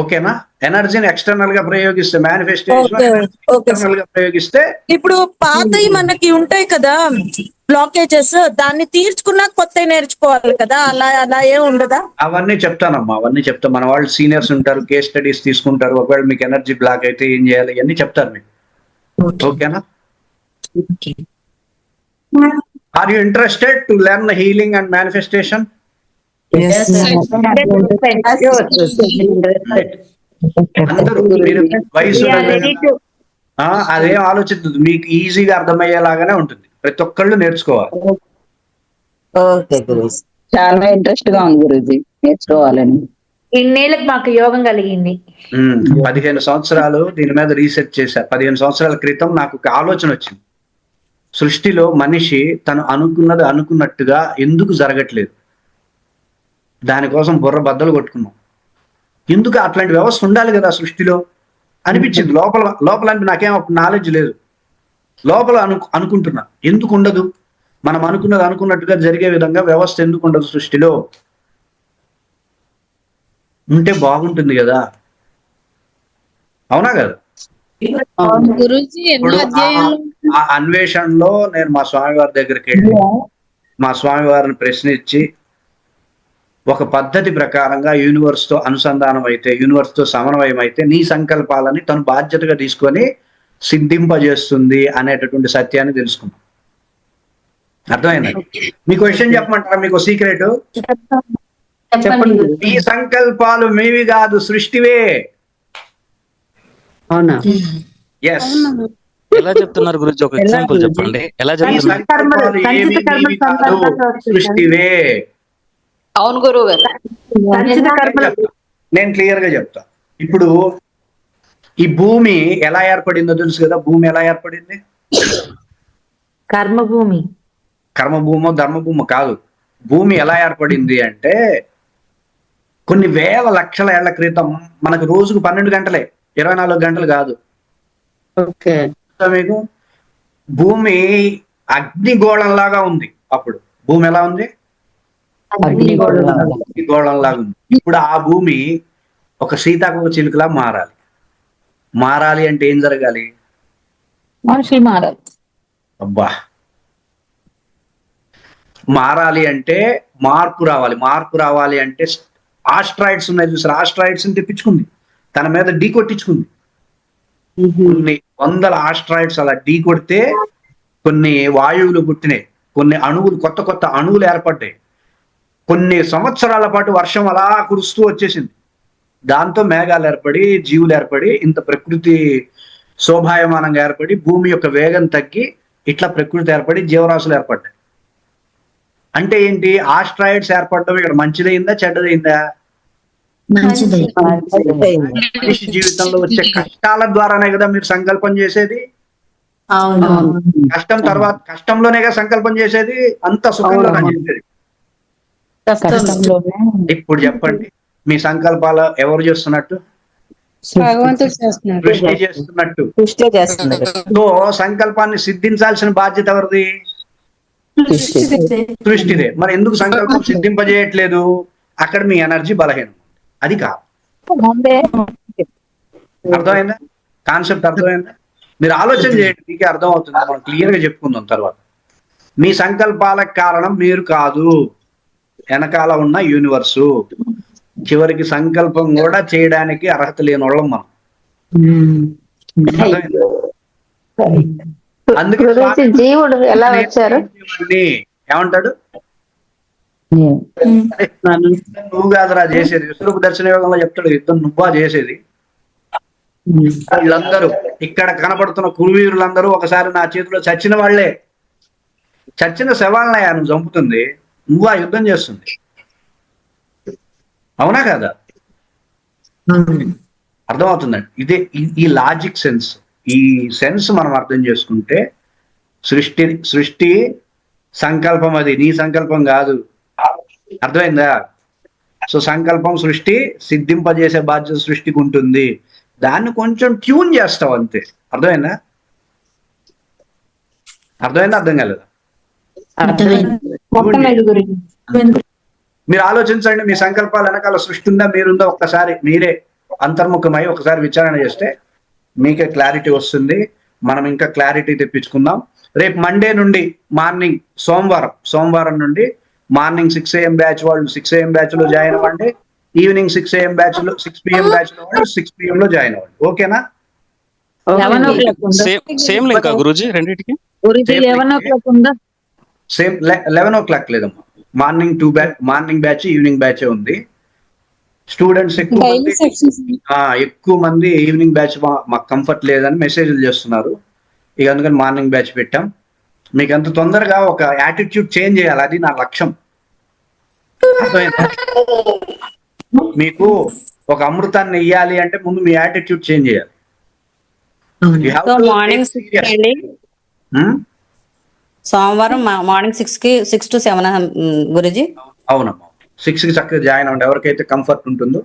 ఓకేనా? ఎనర్జీని ఎక్స్టర్నల్గా ప్రయోగిస్తే మేనిఫెస్టేషన్గా ప్రయోగిస్తే ఇప్పుడు పాతవి మనకి ఉంటాయి కదా బ్లాకేజెస్ దాన్ని తీర్చుకున్నా కొత్త నేర్చుకోవాలి కదా అలా అలా ఏం ఉండదా? అవన్నీ చెప్తానమ్మా అవన్నీ చెప్తా. మన వాళ్ళు సీనియర్స్ ఉంటారు కేస్ స్టడీస్ తీసుకుంటారు ఒకవేళ మీకు ఎనర్జీ బ్లాక్ అయితే ఏం చేయాలి? ఇవన్నీ చెప్తారు మీకు ఓకేనా? Are you interested to learn healing and manifestation వయసు అదేం ఆలోచించదు మీకు ఈజీగా అర్థమయ్యేలాగానే ఉంటుంది. ప్రతి ఒక్కళ్ళు నేర్చుకోవాలి. ఓకే గురుజీ. చాలా ఇంట్రెస్ట్గా ఉంది గురుజీ నేర్చుకోవాలని. ఇన్నేళ్ళకి మాకు యోగం కలిగింది. పదిహేను సంవత్సరాలు దీని మీద రీసెర్చ్ చేశా. పదిహేను సంవత్సరాల క్రితం నాకు ఒక ఆలోచన వచ్చింది. సృష్టిలో మనిషి తను అనుకున్నది అనుకున్నట్టుగా ఎందుకు జరగట్లేదు? దానికోసం బుర్ర బద్దలు కొట్టుకున్నాం. ఎందుకు అట్లాంటి వ్యవస్థ ఉండాలి కదా సృష్టిలో? అనిపించింది. లోపల లోపల అంటే నాకేం అప్పుడు నాలెడ్జ్ లేదు. లోపల అను అనుకుంటున్నా. ఎందుకు ఉండదు? మనం అనుకున్నది అనుకున్నట్టుగా జరిగే విధంగా వ్యవస్థ ఎందుకు ఉండదు సృష్టిలో? ఉంటే బాగుంటుంది కదా. అవునా కదా? ఆ అన్వేషణలో నేను మా స్వామివారి దగ్గరికి వెళ్ళి మా స్వామివారిని ప్రశ్నించి ఒక పద్ధతి ప్రకారంగా యూనివర్స్తో అనుసంధానం అయితే యూనివర్స్తో సమన్వయం అయితే నీ సంకల్పాలని తను బాధ్యతగా తీసుకొని సిద్ధింపజేస్తుంది అనేటటువంటి సత్యాన్ని తెలుసుకున్నాం. అర్థమైంది? మీకు క్వశ్చన్ చెప్పమంటారా మీకు సీక్రెట్ చెప్పండి. ఈ సంకల్పాలు మీవి కాదు సృష్టివే. అవునా? ఎస్ ఎలా చెప్తున్నారు గురించి ఒక ఎగ్జాంపుల్ చెప్పండి. ఎలా చెప్తున్నారు? సృష్టివే. అవును గురువు గారు. నేను క్లియర్గా చెప్తా. ఇప్పుడు ఈ భూమి ఎలా ఏర్పడిందో తెలుసు కదా? భూమి ఎలా ఏర్పడింది? కర్మభూమి. కర్మభూమో ధర్మభూమో కాదు. భూమి ఎలా ఏర్పడింది అంటే కొన్ని వేల లక్షల ఏళ్ళ క్రితం మనకు రోజుకు పన్నెండు గంటలే. ఇరవై నాలుగు గంటలు కాదు. మీకు. భూమి అగ్నిగోళంలాగా ఉంది అప్పుడు. భూమి ఎలా ఉంది? అగ్నిగోళంలాగా ఉంది. ఇప్పుడు ఆ భూమి ఒక సీతాకోక చిలుకలా మారాలి. మారాలి అంటే ఏం జరగాలి? మనుషులు మారాలి. అబ్బా. మారాలి అంటే మార్పు రావాలి. మార్పు రావాలి అంటే ఆస్ట్రాయిడ్స్ ఉన్నాయి చూసారు? ఆస్ట్రాయిడ్స్ తెప్పించుకుంది. తన మీద ఢీ కొట్టించుకుంది. కొన్ని వందల ఆస్ట్రాయిడ్స్ అలా ఢీ కొడితే కొన్ని వాయువులు పుట్టినాయి. కొన్ని అణువులు కొత్త కొత్త అణువులు ఏర్పడ్డాయి. కొన్ని సంవత్సరాల పాటు వర్షం అలా కురుస్తూ వచ్చేసింది. దాంతో మేఘాలు ఏర్పడి జీవులు ఏర్పడి ఇంత ప్రకృతి శోభాయమానంగా ఏర్పడి భూమి యొక్క వేగం తగ్గి ఇట్లా ప్రకృతి ఏర్పడి జీవరాశులు ఏర్పడ్డాయి. అంటే ఏంటి? ఆస్ట్రాయిడ్స్ ఏర్పడడం ఇక్కడ మంచిదైందా చెడ్డదైందా? మనిషి జీవితంలో వచ్చే కష్టాల ద్వారానే కదా మీరు సంకల్పం చేసేది? అవును. కష్టం తర్వాత కష్టంలోనేగా సంకల్పం చేసేది? అంత సుఖంలో చేసేది కష్టంలోనే ఇప్పుడు చెప్పండి. మీ సంకల్పాలు ఎవరు చేస్తున్నట్టు? భగవంతుడు చేస్తున్నట్టు. సో సంకల్పాన్ని సిద్ధించాల్సిన బాధ్యత ఎవరిది? సృష్టిదే. మరి ఎందుకు సంకల్పం సిద్ధింపజేయట్లేదు? అక్కడ మీ ఎనర్జీ బలహీనం అది కాదు. అర్థమైందా? కాన్సెప్ట్ అర్థమైందా? మీరు ఆలోచన చేయండి. మీకే అర్థం అవుతుంది మనం క్లియర్గా చెప్పుకుందాం తర్వాత. మీ సంకల్పాలకు కారణం మీరు కాదు. వెనకాల ఉన్న యూనివర్సు చివరికి సంకల్పం కూడా చేయడానికి అర్హత లేని వాళ్ళం మనం? అందుకే జీవుడు ఎలా వచ్చారు? ఏమంటాడు? నువ్వు కాదురా చేసేది. విశ్వరూప దర్శన యోగంలో చెప్తాడు యుద్ధం నువ్వా చేసేది? వీళ్ళందరూ ఇక్కడ కనపడుతున్న కురువీరులందరూ ఒకసారి నా చేతిలో చచ్చిన వాళ్ళే. చచ్చిన శవాలనయా నువ్వు చంపుతుంది. నువ్వు యుద్ధం చేస్తుంది. అవునా కదా? అర్థమవుతుందండి ఇదే ఈ- ఈ లాజిక్ సెన్స్ ఈ సెన్స్ మనం అర్థం చేసుకుంటే సృష్టి సృష్టి సంకల్పం అది. నీ సంకల్పం కాదు. అర్థమైందా? సో సంకల్పం సృష్టి సిద్ధింపజేసే బాధ్యత సృష్టికి ఉంటుంది. దాన్ని కొంచెం ట్యూన్ చేస్తావు అంతే. అర్థమైందా? అర్థమైందా? అర్థం కాలేదా? మీరు ఆలోచించండి మీ సంకల్పాలు వెనకాల సృష్టి ఉందా మీరుందా ఒక్కసారి మీరే అంతర్ముఖమై ఒకసారి విచారణ చేస్తే మీకే క్లారిటీ వస్తుంది. మనం ఇంకా క్లారిటీ తెప్పించుకుందాం. రేపు మండే నుండి మార్నింగ్ సోమవారం సోమవారం నుండి మార్నింగ్ సిక్స్ ఏఎం బ్యాచ్ వాళ్ళు సిక్స్ ఏఎం బ్యాచ్లో జాయిన్ అవ్వండి. ఈవినింగ్ సిక్స్ ఏఎం బ్యాచ్లో సిక్స్ పిఎం బ్యాచ్లో వాళ్ళు సిక్స్ పిఎం లో జాయిన్ అవ్వండి. ఓకేనా? సేమ్ లింక్ గురూజీ రెండింటికి? సేమ్ లెవెన్ ఓ క్లాక్ లేదమ్మా. Morning two batch morning batch evening batch ఉంది. స్టూడెంట్స్ ఎక్కువ మంది ఎక్కువ మంది ఈవినింగ్ బ్యాచ్ మాకు కంఫర్ట్ లేదని మెసేజ్లు చేస్తున్నారు. ఇక అందుకని మార్నింగ్ బ్యాచ్ పెట్టాం. మీకు అంత తొందరగా ఒక యాటిట్యూడ్ చేంజ్ చేయాలి. అది నా లక్ష్యం? మీకు ఒక అమృతాన్ని ఇయ్యాలి అంటే ముందు మీ యాటిట్యూడ్ చేంజ్ చేయాలి. Morning take six serious. అండి Hmm? సోమవారం మా- మార్నింగ్ సిక్స్కి సిక్స్ టు సెవెన్ గురుజీ. అవునమ్మా. సిక్స్కి చక్కగా జాయిన్ అవ్వండి. ఎవరికైతే కంఫర్ట్ ఉంటుందో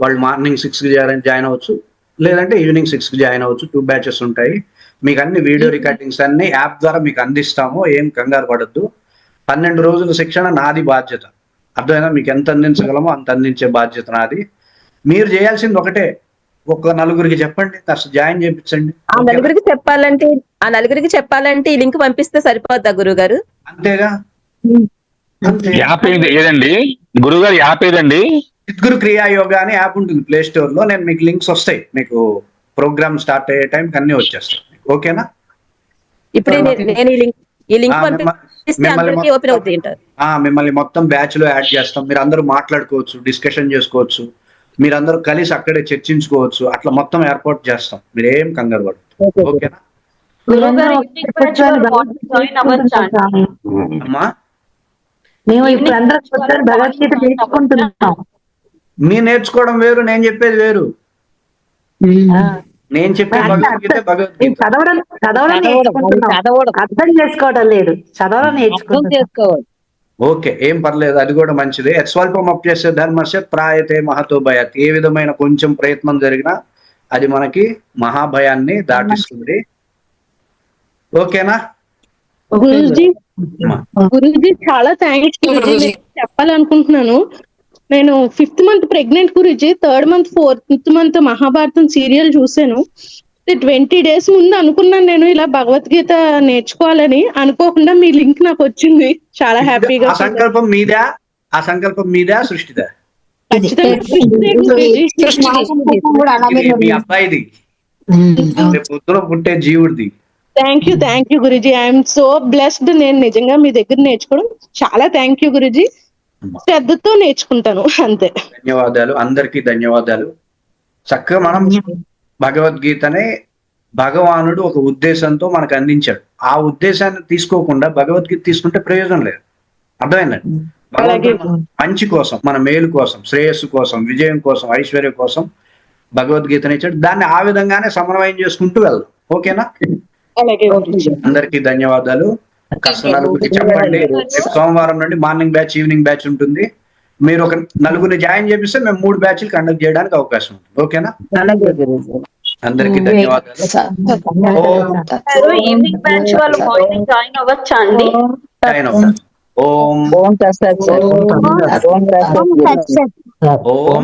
వాళ్ళు మార్నింగ్ సిక్స్కి జాయిన్ జాయిన్ అవ్వచ్చు. లేదంటే ఈవినింగ్ సిక్స్కి జాయిన్ అవ్వచ్చు. టూ బ్యాచెస్ ఉంటాయి. మీకు అన్ని వీడియో రికార్డింగ్స్ అన్ని యాప్ ద్వారా మీకు అందిస్తాము. ఏం కంగారు పడద్దు. పన్నెండు రోజుల శిక్షణ నాది బాధ్యత. అర్థమైనా మీకు ఎంత అందించగలమో అంత అందించే బాధ్యత నాది. మీరు చేయాల్సింది ఒకటే. ఒక నలుగురికి చెప్పండి జాయిన్ చేయించండి. ఆ నలుగురికి చెప్పాలంటే ఆ నలుగురికి చెప్పాలంటే ఈ లింక్ పంపిస్తే సరిపోద్దా గురువు గారు అంతేగా అంతే. యాప్ ఏది ఏదండి? గురుగారు యాప్ ఏదండి? చిత్గురు క్రియా యోగా అని యాప్ ఉంటుంది ప్లే స్టోర్లో నేను మీకు లింక్స్ వస్తాయి. మీకు ప్రోగ్రామ్ స్టార్ట్ అయ్యే టైంకి అన్ని వచ్చేస్తాయి. ఓకేనా? ఇప్పుడు నేను ఈ లింక్ ఈ లింక్ మిమ్మల్ని మొత్తం బ్యాచ్లో యాడ్ చేస్తాం. మీరు అందరూ మాట్లాడుకోవచ్చు డిస్కషన్ చేసుకోవచ్చు. మీరందరూ కలిసి అక్కడే చర్చించుకోవచ్చు. అట్లా మొత్తం ఏర్పాటు చేస్తాం. మీరు ఏం కంగారు పడదు ఓకేనా? జాయిన్ అవ్వచ్చా అండి? అమ్మా? మేము ఇప్పుడు అందరం కూర్చొని భగవద్గీత నేర్చుకుంటున్నాం. మీ నేర్చుకోవడం వేరు నేను చెప్పేది వేరు. నేను చెప్పే భగవద్గీత మేము భగవద్గీత చదవడం చదవడం చదవడం. అర్థం చేసుకోవడం లేదు. చదవడం చేసుకోవాలి. ఓకే ఏం పర్లేదు అది కూడా మంచిదే. స్వల్పం అప్యస్య ధర్మస్య ప్రాయతే మహతో భయాత్. ఏ విధమైన కొంచెం ప్రయత్నం జరిగినా అది మనకి మహాభయాన్ని దాటిస్తుంది. ఓకేనా? గురుజీ చాలా థ్యాంక్స్ గురుజీ. నేను చెప్పాలనుకుంటున్నాను. నేను fifth month pregnant Guruji third month fourth month Mahabharatam serial చూసాను ట్వంటీ డేస్ ముందు అనుకున్నాను నేను ఇలా భగవద్గీత నేర్చుకోవాలని. అనుకోకుండా మీ లింక్ నాకు వచ్చింది. చాలా హ్యాపీగా ఆ సంకల్పం మీదా? ఆ సంకల్పం మీదా సృష్టిదా? మీ అబ్బాయిది. పుట్టే జీవుడిది. Thank you thank you Guruji. I'm so blessed నేను నిజంగా మీ దగ్గర నేర్చుకోవడం చాలా థ్యాంక్ యూ గురుజీ. శ్రద్ధతో నేర్చుకుంటాను. అంతే. ధన్యవాదాలు. అందరికీ ధన్యవాదాలు. చక్కగా మనం భగవద్గీతనే భగవానుడు ఒక ఉద్దేశంతో మనకు అందించాడు. ఆ ఉద్దేశాన్ని తీసుకోకుండా భగవద్గీత తీసుకుంటే ప్రయోజనం లేదు. అర్థమైందండి? మంచి కోసం మన మేలు కోసం శ్రేయస్సు కోసం విజయం కోసం ఐశ్వర్యం కోసం భగవద్గీతని ఇచ్చాడు. దాన్ని ఆ విధంగానే సమన్వయం చేసుకుంటూ వెళ్దాం. ఓకేనా. అందరికీ ధన్యవాదాలు. కాస్త నలుగురికి చెప్పండి. సోమవారం నుండి మార్నింగ్ బ్యాచ్ ఈవినింగ్ బ్యాచ్ ఉంటుంది. మీరు ఒక నలుగురిని జాయిన్ చేపిస్తే మేము మూడు బ్యాచ్లు కండక్ట్ చేయడానికి అవకాశం ఉంటుంది. ఓకేనా? అందరికీ ధన్యవాదాలు. ఓం ఈవినింగ్ బ్యాచ్ వాళ్ళు మార్నింగ్ జాయిన్ అవ్వచ్చా అండి? జాయిన్ అవుతారు. ఓం. సార్. ఓం ఓం